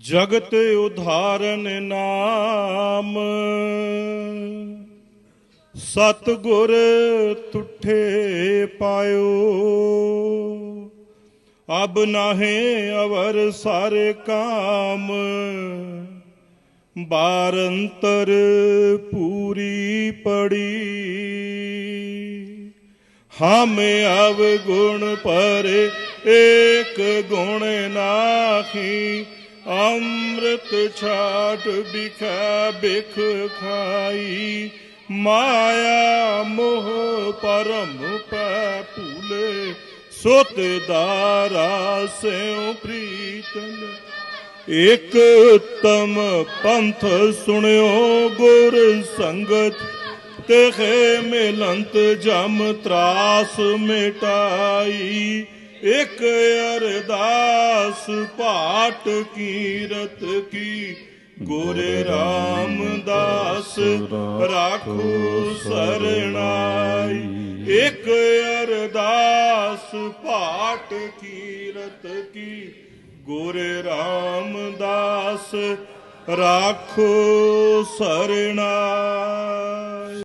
ਜਗਤ ਉਧਾਰਨ ਨਾਮ। ਸਤ ਗੁਰ ਤੁਠੇ ਪਾਇਓ। ਅਬ ਨਾਹੇ ਅਵਰ ਸਾਰੇ ਕਾਮ। ਬਾਰੰਤਰ ਪੂਰੀ ਪੜੀ। ਹਮ ਅਵ ਗੁਣ ਪਰ ਏਕ ਗੁਣ ਨਾਹੀ। ਅੰਮ੍ਰਿਤ ਛਾਟ ਬਿਖਾ ਬਿਖ ਖਾਈ, ਮਾਇਆ ਮੋਹ ਪਰਮ ਪੈ ਭੂਲੇ, ਸੁਤ ਦਾਰਾ ਸਿਉ ਪ੍ਰੀਤਨ ਇਕ ਉਤਮ ਪੰਥ ਸੁਣਿਓ ਗੁਰ ਸੰਗਤ, ਤੇਖੇ ਮਿਲੰਤ ਜਮ ਤਰਾਸ ਮਿਟਾਈ। ਇਕ ਅਰਦਾਸ ਪਾਟ ਕੀਰਤ ਕੀ, ਗੁਰ ਰਾਮਦਾਸ ਰਾਖੋ ਸਰਣਾਈ। ਇਕ ਅਰਦਾਸ ਪਾਟ ਕੀਰਤ ਕੀ, ਗੁਰ ਰਾਮਦਾਸ ਰਾਖੋ ਸਰਣਾਈ।